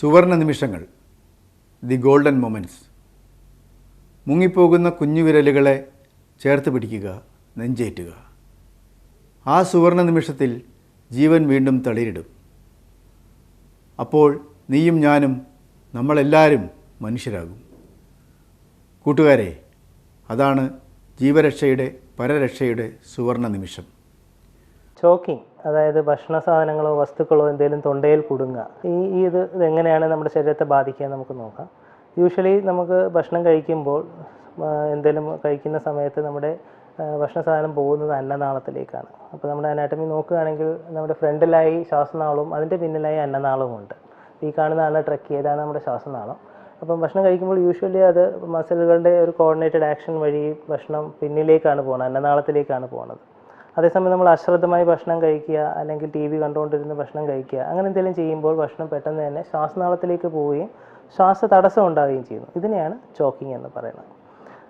സുവർണ നിമിഷങ്ങൾ the golden moments മുങ്ങിപ്പോകുന്ന കുഞ്ഞുവിരലുകളെ ചേർത്ത് പിടിക്കുക നെഞ്ചേറ്റുക. ആ സുവർണ നിമിഷത്തിൽ ജീവൻ വീണ്ടും തളിരിടും. അപ്പോൾ നീയും ഞാനും നമ്മളെല്ലാവരും മനുഷ്യരാകും. കൂട്ടുകാരെ അതാണ് ജീവരക്ഷയുടെ പരരക്ഷയുടെ സുവർണ നിമിഷം. ചോക്കിങ് അതായത് ഭക്ഷണ സാധനങ്ങളോ വസ്തുക്കളോ എന്തെങ്കിലും തൊണ്ടയിൽ കുടുങ്ങുക ഈ ഇത് ഇതെങ്ങനെയാണ് നമ്മുടെ ശരീരത്തെ ബാധിക്കുക നമുക്ക് നോക്കാം. യൂഷ്വലി നമുക്ക് ഭക്ഷണം കഴിക്കുമ്പോൾ എന്തെങ്കിലും കഴിക്കുന്ന സമയത്ത് നമ്മുടെ ഭക്ഷണ സാധനം പോകുന്നത് അന്നനാളത്തിലേക്കാണ്. അപ്പോൾ നമ്മുടെ അനാട്ടമി നോക്കുകയാണെങ്കിൽ നമ്മുടെ ഫ്രണ്ടിലായി ശ്വാസനാളവും അതിന്റെ പിന്നിലായി അന്നനാളവും ഉണ്ട്. ഈ കാണുന്നതാണ് ട്രക്ക് ചെയ്താണ് നമ്മുടെ ശ്വാസനാളം. അപ്പം ഭക്ഷണം കഴിക്കുമ്പോൾ യൂഷ്വലി അത് മസിലുകളുടെ ഒരു കോർഡിനേറ്റഡ് ആക്ഷൻ വഴി ഭക്ഷണം പിന്നിലേക്കാണ് പോകുന്നത് അന്നനാളത്തിലേക്കാണ് പോകുന്നത് അതേസമയം നമ്മൾ അശ്രദ്ധമായി ഭക്ഷണം കഴിക്കുക അല്ലെങ്കിൽ ടി വി കണ്ടുകൊണ്ടിരുന്ന് ഭക്ഷണം കഴിക്കുക അങ്ങനെ എന്തെങ്കിലും ചെയ്യുമ്പോൾ ഭക്ഷണം പെട്ടെന്ന് തന്നെ ശ്വാസനാളത്തിലേക്ക് പോവുകയും ശ്വാസ തടസ്സം ഉണ്ടാവുകയും ചെയ്യുന്നു. ഇതിനെയാണ് ചോക്കിംഗ് എന്ന് പറയുന്നത്.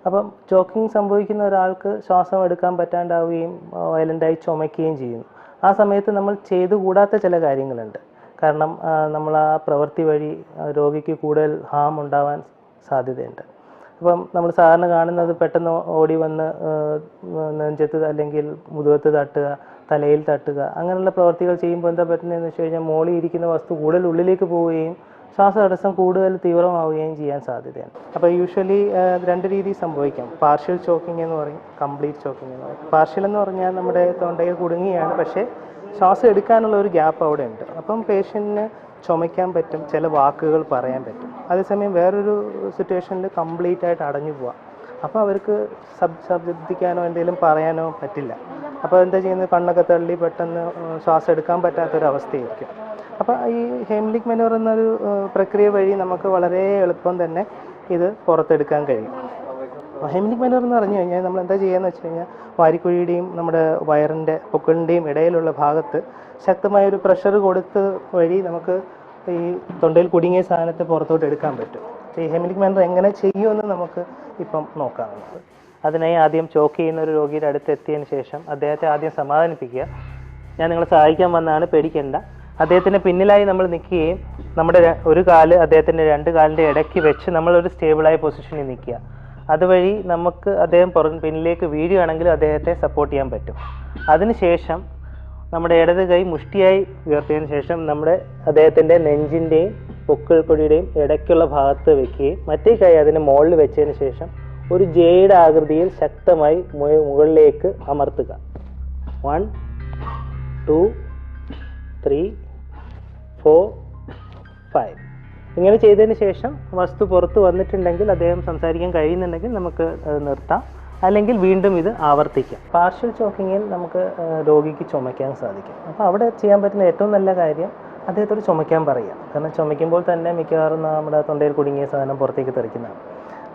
അപ്പം ചോക്കിംഗ് സംഭവിക്കുന്ന ഒരാൾക്ക് ശ്വാസം എടുക്കാൻ പറ്റാണ്ടാവുകയും വയലന്റായി ചുമയ്ക്കുകയും ചെയ്യുന്നു. ആ സമയത്ത് നമ്മൾ ചെയ്തുകൂടാത്ത ചില കാര്യങ്ങളുണ്ട്. കാരണം നമ്മൾ ആ പ്രവൃത്തി വഴി രോഗിക്ക് കൂടുതൽ ഹാം ഉണ്ടാവാൻ സാധ്യതയുണ്ട്. അപ്പം നമ്മൾ സാധാരണ കാണുന്നത് പെട്ടെന്ന് ഓടി വന്ന് നെഞ്ചത്ത് അല്ലെങ്കിൽ മുതുകത്ത് തട്ടുക തലയിൽ തട്ടുക അങ്ങനെയുള്ള പ്രവർത്തികൾ ചെയ്യുമ്പോൾ എന്താ പറ്റുന്നതെന്ന് വെച്ച് കഴിഞ്ഞാൽ മോളിൽ ഇരിക്കുന്ന വസ്തു കൂടുതൽ ഉള്ളിലേക്ക് പോവുകയും ശ്വാസതടസ്സം കൂടുതൽ തീവ്രമാവുകയും ചെയ്യാൻ സാധ്യതയാണ് അപ്പോൾ യൂഷ്വലി രണ്ട് രീതി സംഭവിക്കാം. പാർഷ്യൽ ചോക്കിംഗ് എന്ന് പറയും കംപ്ലീറ്റ് ചോക്കിംഗ് എന്ന് പറയും. പാർഷ്യൽ എന്ന് പറഞ്ഞാൽ നമ്മുടെ തൊണ്ടയിൽ കുടുങ്ങിയാണ് പക്ഷേ ശ്വാസം എടുക്കാനുള്ള ഒരു ഗ്യാപ്പ് അവിടെ ഉണ്ട്. അപ്പം പേഷ്യന്റിന് ചുമയ്ക്കാൻ പറ്റും ചില വാക്കുകൾ പറയാൻ പറ്റും. അതേസമയം വേറൊരു സിറ്റുവേഷനിൽ കംപ്ലീറ്റ് ആയിട്ട് അടഞ്ഞു പോവാം. അപ്പോൾ അവർക്ക് സബ് ശബ്ദിക്കാനോ എന്തെങ്കിലും പറയാനോ പറ്റില്ല. അപ്പോൾ എന്താ ചെയ്യുന്നത്? കണ്ണൊക്കെ തള്ളി പെട്ടെന്ന് ശ്വാസം എടുക്കാൻ പറ്റാത്തൊരവസ്ഥയായിരിക്കും. അപ്പോൾ ഈ ഹെംലിക് മെനോർ എന്നൊരു പ്രക്രിയ വഴി നമുക്ക് വളരെ എളുപ്പം തന്നെ ഇത് പുറത്തെടുക്കാൻ കഴിയും. ഹെംലിക് മെനോർ എന്ന് പറഞ്ഞു കഴിഞ്ഞാൽ നമ്മൾ എന്താ ചെയ്യുകയെന്ന് വെച്ച് കഴിഞ്ഞാൽ വാരിക്കുഴിയുടെയും നമ്മുടെ വയറിന്റെ പൊക്കിളിന്റെയും ഇടയിലുള്ള ഭാഗത്ത് ശക്തമായ ഒരു പ്രഷർ കൊടുത്ത് വഴി നമുക്ക് ഈ തൊണ്ടയിൽ കുടുങ്ങിയ സാധനത്തെ പുറത്തോട്ട് എടുക്കാൻ പറ്റും. ഈ ഹെമിലിക് മാനർ എങ്ങനെ ചെയ്യുമെന്ന് നമുക്ക് ഇപ്പം നോക്കാം. നമുക്ക് അതിനായി ആദ്യം ചോക്ക് ചെയ്യുന്ന ഒരു രോഗിയുടെ അടുത്ത് എത്തിയതിന് ശേഷം അദ്ദേഹത്തെ ആദ്യം സമാധാനിപ്പിക്കുക. ഞാൻ നിങ്ങളെ സഹായിക്കാൻ വന്നാണ് പേടിക്കേണ്ട. അദ്ദേഹത്തിന്റെ പിന്നിലായി നമ്മൾ നിൽക്കുകയും നമ്മുടെ ഒരു കാൽ അദ്ദേഹത്തിന്റെ രണ്ട് കാലിന്റെ ഇടയ്ക്ക് വെച്ച് നമ്മളൊരു സ്റ്റേബിളായ പൊസിഷനിൽ നിൽക്കുക. അതുവഴി നമുക്ക് അദ്ദേഹം പുറം പിന്നിലേക്ക് വീഴുകയാണെങ്കിൽ അദ്ദേഹത്തെ സപ്പോർട്ട് ചെയ്യാൻ പറ്റും. അതിനുശേഷം നമ്മുടെ ഇടത് കൈ മുഷ്ടിയായി ഉയർത്തിയതിന് ശേഷം നമ്മുടെ അദ്ദേഹത്തിന്റെ നെഞ്ചിന്റെയും പൊക്കിൾക്കൊടിയുടെയും ഇടയ്ക്കുള്ള ഭാഗത്ത് വെക്കുകയും മറ്റേ കൈ അതിന് മുകളിൽ വെച്ചതിന് ശേഷം ഒരു ജയുടെ ആകൃതിയിൽ ശക്തമായി മുകളിലേക്ക് അമർത്തുക. One two three four five. ഇങ്ങനെ ചെയ്തതിന് ശേഷം വസ്തു പുറത്ത് വന്നിട്ടുണ്ടെങ്കിൽ അദ്ദേഹം സംസാരിക്കാൻ കഴിയുന്നുണ്ടെങ്കിൽ നമുക്ക് നിർത്താം. അല്ലെങ്കിൽ വീണ്ടും ഇത് ആവർത്തിക്കാം. പാർഷ്യൽ ചോക്കിങ്ങിൽ നമുക്ക് രോഗിക്ക് ചുമയ്ക്കാൻ സാധിക്കും. അപ്പോൾ അവിടെ ചെയ്യാൻ പറ്റുന്ന ഏറ്റവും നല്ല കാര്യം അദ്ദേഹത്തോട് ചുമയ്ക്കാൻ പറയുക. കാരണം ചുമയ്ക്കുമ്പോൾ തന്നെ മിക്കവാറും നമ്മുടെ തൊണ്ടയിൽ കുടുങ്ങിയ സാധനം പുറത്തേക്ക് തെറിക്കുന്നതാണ്.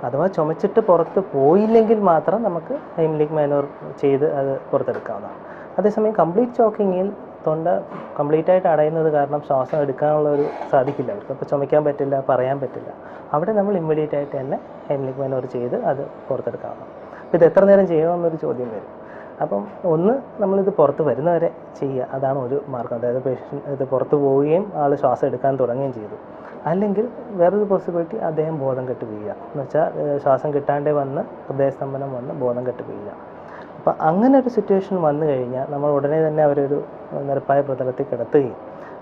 അഥവാ ചുമച്ചിട്ട് പുറത്ത് പോയില്ലെങ്കിൽ മാത്രം നമുക്ക് ഹൈംലിക് മാനൂർ ചെയ്ത് അത് പുറത്തെടുക്കാവുന്നതാണ്. അതേസമയം കംപ്ലീറ്റ് ചോക്കിങ്ങിൽ തൊണ്ട കംപ്ലീറ്റ് ആയിട്ട് അടയുന്നത് കാരണം ശ്വാസം എടുക്കാനുള്ള ഒരു സാധിക്കില്ല. അവർക്ക് അപ്പോൾ ചുമയ്ക്കാൻ പറ്റില്ല പറയാൻ പറ്റില്ല. അവിടെ നമ്മൾ ഇമ്മീഡിയറ്റ് ആയിട്ട് തന്നെ ഹൈംലിക് മാനൂർ ചെയ്ത് അത് പുറത്തെടുക്കാവുന്നതാണ്. അപ്പോൾ ഇത് എത്ര നേരം ചെയ്യണമെന്നൊരു ചോദ്യം വരും. അപ്പം ഒന്ന് നമ്മളിത് പുറത്ത് വരുന്നവരെ ചെയ്യുക. അതാണ് ഒരു മാർഗം. അതായത് പേഷ്യന്റ് ഇത് പുറത്ത് പോവുകയും ആൾ ശ്വാസം എടുക്കാൻ തുടങ്ങുകയും ചെയ്തു. അല്ലെങ്കിൽ വേറൊരു പോസിബിലിറ്റി അദ്ദേഹം ബോധം കെട്ട് വീഴുക. എന്ന് വെച്ചാൽ ശ്വാസം കിട്ടാണ്ടേ വന്ന് ഹൃദയസ്തംഭനം വന്ന് ബോധം കെട്ട് വീഴുക. അപ്പം അങ്ങനെ ഒരു സിറ്റുവേഷൻ വന്നു കഴിഞ്ഞാൽ നമ്മൾ ഉടനെ തന്നെ അവരൊരു നിരപ്പായ പ്രതലത്തിൽ കിടത്തുകയും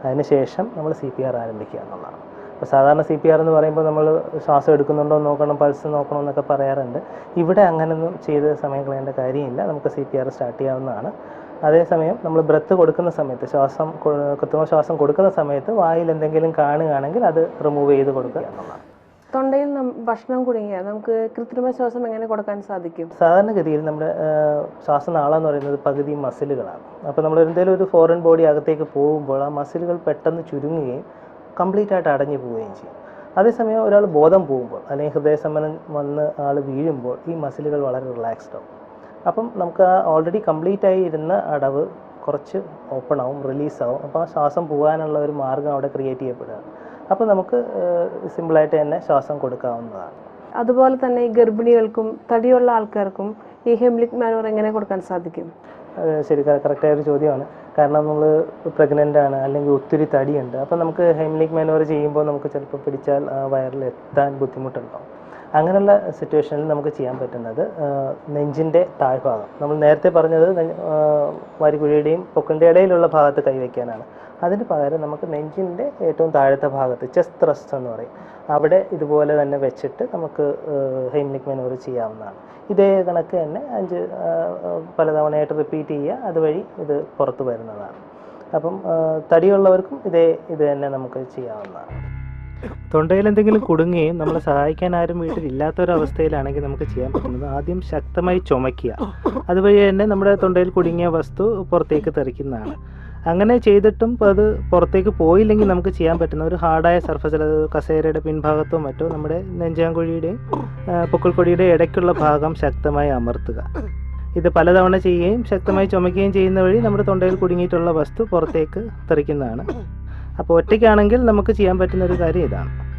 അതിനുശേഷം നമ്മൾ സി പി ആർ ആരംഭിക്കുക എന്നുള്ളതാണ്. അപ്പോൾ സാധാരണ സി പി ആർ എന്ന് പറയുമ്പോൾ നമ്മൾ ശ്വാസം എടുക്കുന്നുണ്ടോ നോക്കണം പൾസ് നോക്കണം എന്നൊക്കെ പറയാറുണ്ട്. ഇവിടെ അങ്ങനെയൊന്നും ചെയ്ത് സമയം കളയേണ്ട കാര്യമില്ല. നമുക്ക് സി പി ആർ സ്റ്റാർട്ട് ചെയ്യാവുന്നതാണ്. അതേസമയം നമ്മൾ ബ്രത്ത് കൊടുക്കുന്ന സമയത്ത് ശ്വാസം കൃത്രിമ ശ്വാസം കൊടുക്കുന്ന സമയത്ത് വായിൽ എന്തെങ്കിലും കാണുകയാണെങ്കിൽ അത് റിമൂവ് ചെയ്ത് കൊടുക്കുക. എന്നുള്ളതാണ് തൊണ്ടയിൽ ഭക്ഷണം കുടുങ്ങിയാൽ നമുക്ക് കൃത്രിമ ശ്വാസം എങ്ങനെ കൊടുക്കാൻ സാധിക്കും? സാധാരണഗതിയിൽ നമ്മുടെ ശ്വാസം ശ്വാസനാളം എന്ന് പറയുന്നത് പകുതി മസിലുകളാണ് അപ്പോൾ നമ്മൾ എന്തെങ്കിലും ഒരു ഫോറിൻ ബോഡി അകത്തേക്ക് പോകുമ്പോൾ ആ മസിലുകൾ പെട്ടെന്ന് ചുരുങ്ങുകയും കംപ്ലീറ്റ് ആയിട്ട് അടഞ്ഞു പോവുകയും ചെയ്യും. അതേസമയം ഒരാൾ ബോധം പോകുമ്പോൾ അല്ലെങ്കിൽ ഹൃദയസമ്മനം വന്ന് ആൾ വീഴുമ്പോൾ ഈ മസിലുകൾ വളരെ റിലാക്സ്ഡ് ആവും. അപ്പം നമുക്ക് ആ ഓൾറെഡി കംപ്ലീറ്റ് ആയി ഇരുന്ന അടവ് കുറച്ച് ഓപ്പൺ ആവും റിലീസാവും അപ്പോൾ ആ ശ്വാസം പോകാനുള്ള ഒരു മാർഗം അവിടെ ക്രിയേറ്റ് ചെയ്യപ്പെടുകയാണ്. അപ്പോൾ നമുക്ക് സിമ്പിളായിട്ട് തന്നെ ശ്വാസം കൊടുക്കാവുന്നതാണ്. അതുപോലെ തന്നെ ഗർഭിണികൾക്കും തടിയുള്ള ആൾക്കാർക്കും ഈ ഹെംലിക് മാനോർ എങ്ങനെ കൊടുക്കാൻ സാധിക്കും? ശരി കറക്റ്റായ ഒരു ചോദ്യമാണ്. കാരണം നമ്മൾ പ്രഗ്നന്റ് ആണ് അല്ലെങ്കിൽ ഒത്തിരി തടിയുണ്ട്. അപ്പം നമുക്ക് ഹെംലിക് മാനുവർ ചെയ്യുമ്പോൾ നമുക്ക് ചിലപ്പോൾ പിടിച്ചാൽ ആ വയറിൽ എത്താൻ ബുദ്ധിമുട്ടുണ്ടാവും. അങ്ങനെയുള്ള സിറ്റുവേഷനിൽ നമുക്ക് ചെയ്യാൻ പറ്റുന്നത് നെഞ്ചിന്റെ താഴ്ഭാഗം. നമ്മൾ നേരത്തെ പറഞ്ഞത് വരികുഴിയുടെയും പൊക്കിന്റെ ഇടയിലുള്ള ഭാഗത്ത് കൈവയ്ക്കാനാണ് അതിന് പകരം നമുക്ക് നെഞ്ചിന്റെ ഏറ്റവും താഴത്തെ ഭാഗത്ത് ചെസ്റ്റ് ത്രസ്റ്റ് എന്ന് പറയും. അവിടെ ഇതുപോലെ തന്നെ വെച്ചിട്ട് നമുക്ക് ഹെയിംലിക് മെനൂർ ചെയ്യാവുന്നതാണ്. ഇതേ കണക്ക് തന്നെ അഞ്ച് പലതവണയായിട്ട് റിപ്പീറ്റ് ചെയ്യുക അതുവഴി ഇത് പുറത്തു വരുന്നതാണ്. അപ്പം തടിയുള്ളവർക്കും ഇതേ ഇത് തന്നെ നമുക്ക് ചെയ്യാവുന്നതാണ്. തൊണ്ടയിൽ എന്തെങ്കിലും കുടുങ്ങുകയും നമ്മളെ സഹായിക്കാൻ ആരും വീട്ടിൽ ഇല്ലാത്തൊരവസ്ഥയിലാണെങ്കിൽ നമുക്ക് ചെയ്യാൻ പറ്റുന്നത് ആദ്യം ശക്തമായി ചുമയ്ക്കുക. അതുവഴി തന്നെ നമ്മുടെ തൊണ്ടയിൽ കുടുങ്ങിയ വസ്തു പുറത്തേക്ക് തെറിക്കുന്നതാണ്. അങ്ങനെ ചെയ്തിട്ടും അത് പുറത്തേക്ക് പോയില്ലെങ്കിൽ നമുക്ക് ചെയ്യാൻ പറ്റുന്ന ഒരു ഹാർഡായ സർഫസിൽ അത് കസേരയുടെ പിൻഭാഗത്തോ മറ്റോ നമ്മുടെ നെഞ്ചാങ്കുഴിയുടെയും പൊക്കിൾക്കൊടിയുടെ ഇടയ്ക്കുള്ള ഭാഗം ശക്തമായി അമർത്തുക. ഇത് പലതവണ ചെയ്യുകയും ശക്തമായി ചുമയ്ക്കുകയും ചെയ്യുന്ന വഴി നമ്മുടെ തൊണ്ടയിൽ കുടുങ്ങിയിട്ടുള്ള വസ്തു പുറത്തേക്ക് തെറിക്കുന്നതാണ്. അപ്പോൾ ഒറ്റയ്ക്കാണെങ്കിൽ നമുക്ക് ചെയ്യാൻ പറ്റുന്ന ഒരു കാര്യം ഇതാണ്.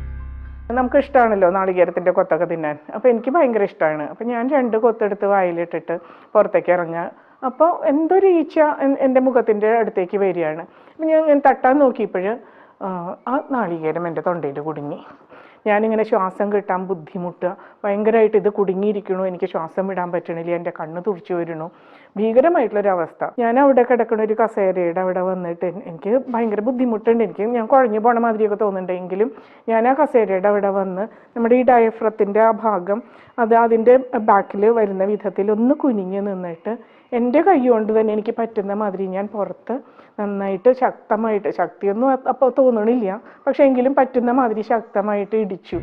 നമുക്ക് ഇഷ്ടമാണല്ലോ നാളികേരത്തിന്റെ കൊത്തൊക്കെ തിന്നാൻ. അപ്പോൾ എനിക്ക് ഭയങ്കര ഇഷ്ടമാണ് അപ്പോൾ ഞാൻ രണ്ട് കൊത്തെടുത്ത് വായിലിട്ടിട്ട് പുറത്തേക്ക് ഇറങ്ങുക. അപ്പോൾ എന്തൊരു ഈച്ച എൻ- എന്റെ മുഖത്തിന്റെ അടുത്തേക്ക് വരികയാണ്. ഞാൻ ഇങ്ങനെ തട്ടാൻ നോക്കിയപ്പോൾ ആ നാളികേരം എന്റെ തൊണ്ടയിൽ കുടുങ്ങി. ഞാനിങ്ങനെ ശ്വാസം കിട്ടാൻ ബുദ്ധിമുട്ടുക ഭയങ്കരമായിട്ട് ഇത് കുടുങ്ങിയിരിക്കണു എനിക്ക് ശ്വാസം വിടാൻ പറ്റണില്ല എന്റെ കണ്ണ് തുടിച്ചു വരുന്നു. ഭീകരമായിട്ടുള്ളൊരവസ്ഥ. ഞാൻ അവിടെ കിടക്കുന്ന ഒരു കസേരയുടെ അവിടെ വന്നിട്ട് എനിക്ക് ഭയങ്കര ബുദ്ധിമുട്ടുണ്ട്. എനിക്ക് ഞാൻ കുഴഞ്ഞു പോണ മാതിരിയൊക്കെ തോന്നുന്നുണ്ടെങ്കിലും ഞാൻ ആ കസേരയുടെ അവിടെ വന്ന് നമ്മുടെ ഈ ഡയഫ്രത്തിന്റെ ആ ഭാഗം അത് അതിന്റെ ബാക്കിൽ വരുന്ന വിധത്തിൽ ഒന്ന് കുനിഞ്ഞ് നിന്നിട്ട് എന്റെ കൈ കൊണ്ട് തന്നെ എനിക്ക് പറ്റുന്ന മാതിരി ഞാൻ പുറത്ത് നന്നായിട്ട് ശക്തമായിട്ട് ശക്തിയൊന്നും അപ്പോൾ തോന്നണില്ല. പക്ഷേ എങ്കിലും പറ്റുന്ന മാതിരി ശക്തമായിട്ട് ഇടിച്ചു.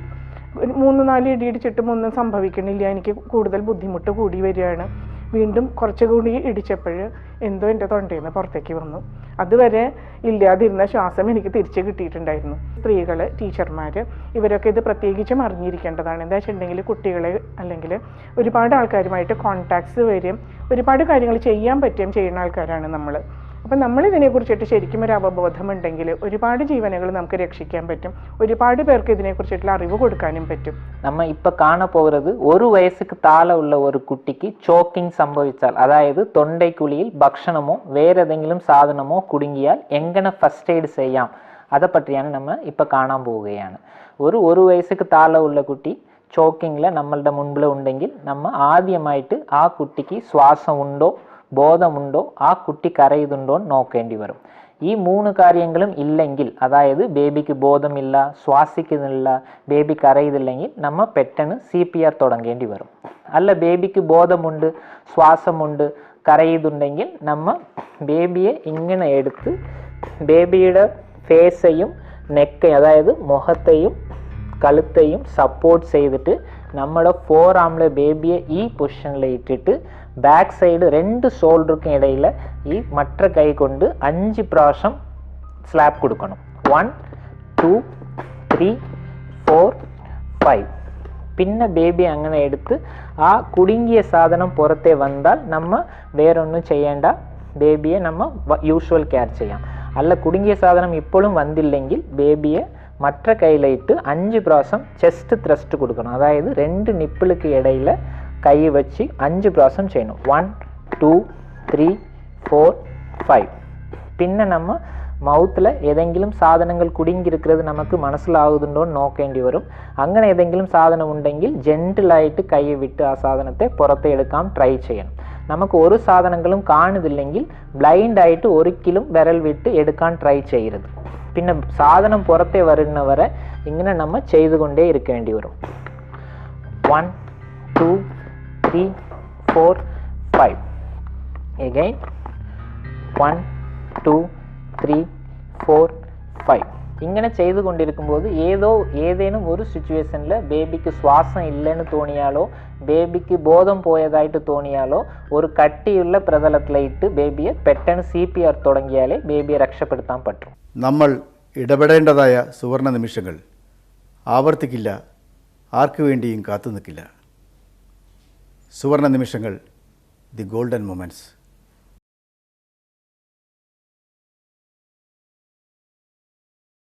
മൂന്ന് നാല് ഇടി ഇടിച്ചിട്ടും ഒന്നും സംഭവിക്കണില്ല. എനിക്ക് കൂടുതൽ ബുദ്ധിമുട്ട് കൂടി വരികയാണ്. വീണ്ടും കുറച്ചുകൂടി ഇടിച്ചപ്പോൾ എന്തോ എന്റെ തൊണ്ടയിൽ നിന്ന് പുറത്തേക്ക് വന്നു. അതുവരെ ഇല്ലാതിരുന്ന ശ്വാസം എനിക്ക് തിരിച്ച് കിട്ടിയിട്ടുണ്ടായിരുന്നു. സ്ത്രീകൾ ടീച്ചർമാർ ഇവരൊക്കെ ഇത് പ്രത്യേകിച്ചും അറിഞ്ഞിരിക്കേണ്ടതാണ്. എന്താ വെച്ചിട്ടുണ്ടെങ്കിൽ കുട്ടികളെ അല്ലെങ്കിൽ ഒരുപാട് ആൾക്കാരുമായിട്ട് കോൺടാക്ട്സ് വരും. ഒരുപാട് കാര്യങ്ങൾ ചെയ്യാൻ പറ്റുകയും ചെയ്യുന്ന ആൾക്കാരാണ് നമ്മൾ അപ്പം നമ്മൾ ഇതിനെക്കുറിച്ചിട്ട് ശരിക്കും ഒരു അവബോധമുണ്ടെങ്കിൽ ഒരുപാട് ജീവനുകൾ നമുക്ക് രക്ഷിക്കാൻ പറ്റും ഒരുപാട് പേർക്ക് ഇതിനെക്കുറിച്ചിട്ടുള്ള അറിവ് കൊടുക്കാനും പറ്റും நம்ம இப்ப காண போகிறது ஒரு வயசுக்கு தாழ உள்ள ஒரு குட்டிக்கு ചോക്കിംഗ് സംഭവിച്ചാൽ അതായത് തൊണ്ടയ്ക്കുള്ളിൽ ഭക്ഷണമോ വേറെ ഏതെങ്കിലും സാധനമോ കുടുങ്ങിയാൽ എങ്ങനെ ഫസ്റ്റ് എയ്ഡ് ചെയ്യാം அதை പറ്റിയാണ് നമ്മൾ ഇപ്പൊ കാണാൻ പോവുകയാണ് ഒരു ഒരു വയസ്സുക്ക് താഴെ ഉള്ള കുട്ടി ചോക്കിങ്ങിൽ നമ്മളുടെ മുൻപിൽ ഉണ്ടെങ്കിൽ നമ്മൾ ആദ്യമായിട്ട് ആ കുട്ടിക്ക് ശ്വാസം ഉണ്ടോ ബോധമുണ്ടോ ആ കുട്ടി കരയുന്നുണ്ടോ എന്ന് നോക്കേണ്ടി വരും. ഈ മൂന്ന് കാര്യങ്ങളും ഇല്ലെങ്കിൽ അതായത് ബേബിക്ക് ബോധമില്ല ശ്വാസിക്കുന്നില്ല ബേബി കരയുന്നില്ലെങ്കിൽ നമ്മൾ പെട്ടെന്ന് സി പി ആർ തുടങ്ങേണ്ടി വരും. അല്ല ബേബിക്ക് ബോധമുണ്ട് ശ്വാസമുണ്ട് കരയുന്നുണ്ടെങ്കിൽ നമ്മൾ ബേബിയെ ഇങ്ങനെ എടുത്ത് ബേബിയുടെ ഫേസയും നെക്കയും അതായത് മുഖത്തെയും കഴുത്തെയും സപ്പോർട്ട് ചെയ്തിട്ട് നമ്മുടെ ഫോർ ആമിലെ ബേബിയെ ഈ പൊസിഷനിൽ ഇട്ടിട്ട് ബാക്ക് സൈഡ് രണ്ട് ഷോൾഡർക്കും ഇടയിൽ ഈ മറ്റ കൈ കൊണ്ട് അഞ്ച് പ്രാവശ്യം സ്ലാപ്പ് കൊടുക്കണം one two three four five പിന്നെ ബേബി അങ്ങനെ എടുത്ത് ആ കുടുങ്ങിയ സാധനം പുറത്തെ വന്നാൽ നമ്മ വേറൊന്നും ചെയ്യേണ്ട ബേബിയെ നമ്മ യൂഷ്വൽ കെയർ ചെയ്യാം അല്ല കുടുങ്ങിയ സാധനം ഇപ്പോഴും വന്നില്ലെങ്കിൽ ബേബിയെ മറ്റ കയ്യിലിട്ട് അഞ്ച് പ്രാവശ്യം ചെസ്റ്റ് ത്രസ്റ്റ് കൊടുക്കണം അതായത് രണ്ട് നിപ്പിൾക്ക് ഇടയിൽ കൈ വെച്ച് അഞ്ച് പ്രാവശ്യം ചെയ്യണം one two three four five പിന്നെ நம்ம മൗത്തിൽ ഏതെങ്കിലും സാധനങ്ങൾ കുടുങ്ങിയിരിക്കുന്നത് നമുക്ക് മനസ്സിലാകുന്നുണ്ടോ എന്ന് നോക്കേണ്ടി വരും അങ്ങനെ ഏതെങ്കിലും സാധനം ഉണ്ടെങ്കിൽ ജെൻറ്റിലായിട്ട് കൈ വിട്ട് ആ സാധനത്തെ പുറത്തെ എടുക്കാൻ ട്രൈ ചെയ്യണം നമുക്ക് ഒരു സാധനങ്ങളും കാണുന്നില്ലെങ്കിൽ ബ്ലൈൻഡ് ആയിട്ട് ഒരിക്കലും വിരൽ വിട്ട് എടുക്കാൻ ട്രൈ ചെയ്യരുത് പിന്നെ സാധനം പുറത്തെ വരുന്നവരെ ഇങ്ങനെ നമ്മൾ ചെയ്തുകൊണ്ടേ ഇരിക്കേണ്ടി വരും one two three four five again. One two three four five ഇങ്ങനെ ചെയ്തു കൊണ്ടിരിക്കുമ്പോൾ ഏതോ ഏതേനും ഒരു സിറ്റുവേഷനിൽ ബേബിക്ക് ശ്വാസം ഇല്ലെന്ന് തോന്നിയാലോ ബേബിക്ക് ബോധം പോയതായിട്ട് തോന്നിയാലോ ഒരു കട്ടിയുള്ള പ്രതലത്തിലിട്ട് ബേബിയെ പെട്ടെന്ന് സി പി ആർ തുടങ്ങിയാലേ ബേബിയെ രക്ഷപ്പെടുത്താൻ പറ്റും. നമ്മൾ ഇടപെടേണ്ടതായ സുവർണ നിമിഷങ്ങൾ ആവർത്തിക്കില്ല ആർക്കു വേണ്ടിയും കാത്തു നിൽക്കില്ല സുവർണ നിമിഷങ്ങൾ ദി ഗോൾഡൻ മൊമെന്റ്സ്